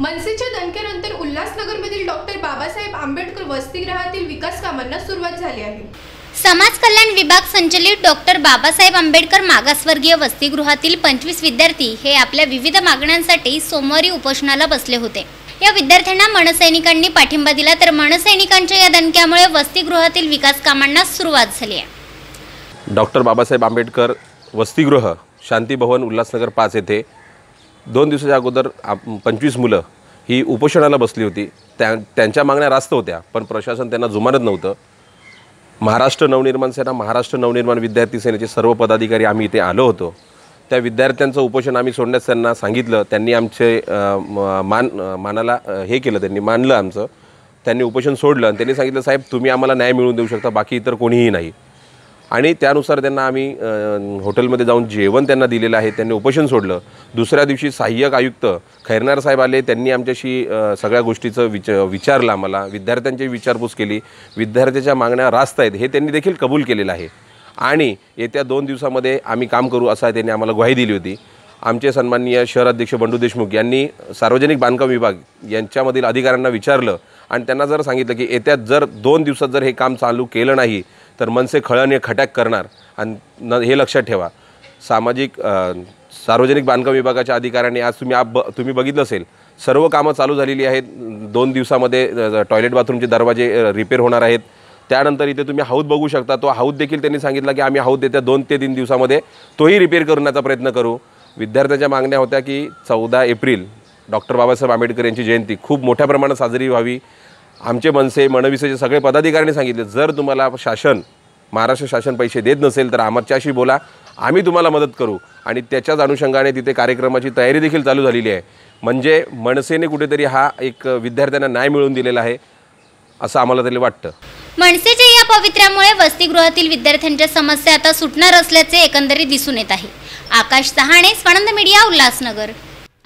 मनसेच्या दणक्यानंतर उल्हासनगरमधील डॉक्टर बाबासाहेब आंबेडकर वसतिगृहातील विकास कामांना सुरुवात झाली आहे. समाज कल्याण विभाग संचलित डॉक्टर बाबासाहेब आंबेडकर मागासवर्गीय वसतिगृहातील पंचवीस विद्यार्थी हे आपल्या विविध मागण्यांसाठी सोमवारी उपोषणाला बसले होते. या विद्यार्थ्यांना मनसैनिकांनी पाठिंबा दिला तर मनसैनिकांच्या या दणक्यामुळे वसतिगृहातील विकास कामांना सुरुवात झाली आहे. डॉक्टर बाबासाहेब आंबेडकर वसतिगृह शांतीभवन उल्हासनगर पाच येथे दोन दिवसाच्या अगोदर पंचवीस मुलं ही उपोषणाला बसली होती. त्या त्यांच्या मागण्या रास्त होत्या पण प्रशासन त्यांना जुमानत नव्हतं. महाराष्ट्र नवनिर्माण सेना महाराष्ट्र नवनिर्माण विद्यार्थी सेनेचे सर्व पदाधिकारी आम्ही इथे आलो होतो. त्या विद्यार्थ्यांचं उपोषण आम्ही सोडण्यास त्यांना सांगितलं. त्यांनी आमचे म- मान मानाला हे केलं त्यांनी मानलं आमचं. त्यांनी उपोषण सोडलं आणि त्यांनी सांगितलं साहेब तुम्ही आम्हाला न्याय मिळवून देऊ शकता बाकी इतर कोणीही नाही. आणि त्यानुसार त्यांना आम्ही हॉटेलमध्ये जाऊन जेवण त्यांना दिलेलं आहे त्यांनी उपोषण सोडलं. दुसऱ्या दिवशी सहाय्यक आयुक्त खैरनार साहेब आले त्यांनी आमच्याशी सगळ्या गोष्टीचं विच विचारलं आम्हाला विद्यार्थ्यांची विचारपूस केली विद्यार्थ्याच्या मागण्या रास्त आहेत हे त्यांनी देखील कबूल केलेलं आहे. आणि येत्या दोन दिवसामध्ये आम्ही काम करू असं त्यांनी आम्हाला ग्वाही दिली होती. आमचे सन्माननीय शहर अध्यक्ष बंडू देशमुख यांनी सार्वजनिक बांधकाम विभाग यांच्यामधील अधिकाऱ्यांना विचारलं आणि त्यांना जर सांगितलं की येत्या जर दोन दिवसात जर हे काम चालू केलं नाही तर मनसे खळणे खटॅक करणार. आणि न हे लक्षात ठेवा. सामाजिक सार्वजनिक बांधकाम विभागाच्या अधिकाऱ्यांनी आज तुम्ही आप ब तुम्ही बघितलं असेल सर्व कामं चालू झालेली आहेत. दोन दिवसामध्ये टॉयलेट बाथरूमचे दरवाजे रिपेअर होणार आहेत. त्यानंतर इथे तुम्ही हौद बघू शकता. तो हौद देखील त्यांनी सांगितला की आम्ही हौद येत्या दोन ते तीन दिवसामध्ये तोही रिपेअर करण्याचा प्रयत्न करू. विद्यार्थ्यांच्या मागण्या होत्या की चौदा एप्रिल डॉक्टर बाबासाहेब आंबेडकर यांची जयंती. खूप मोठ्या प्रमाणात साजरी व्हावी. आमचे मनसे मनविसेचे सगळे पदाधिकाऱ्यांनी सांगितले जर तुम्हाला शासन महाराष्ट्र शासन पैसे देत नसेल तर आमच्याशी बोला आम्ही तुम्हाला मदत करू. आणि त्याच्याच अनुषंगाने तिथे कार्यक्रमाची तयारी देखील चालू झालेली आहे. म्हणजे मनसेने कुठेतरी हा एक विद्यार्थ्यांना न्याय मिळवून दिलेला आहे असं आम्हाला तरी वाटतं. मनसेच्या या पवित्र्यामुळे वसतिगृहातील विद्यार्थ्यांच्या समस्या आता सुटणार असल्याचे एकंदरीत दिसून येत आहे. आकाश सहाणे स्वानंद मीडिया उल्हासनगर.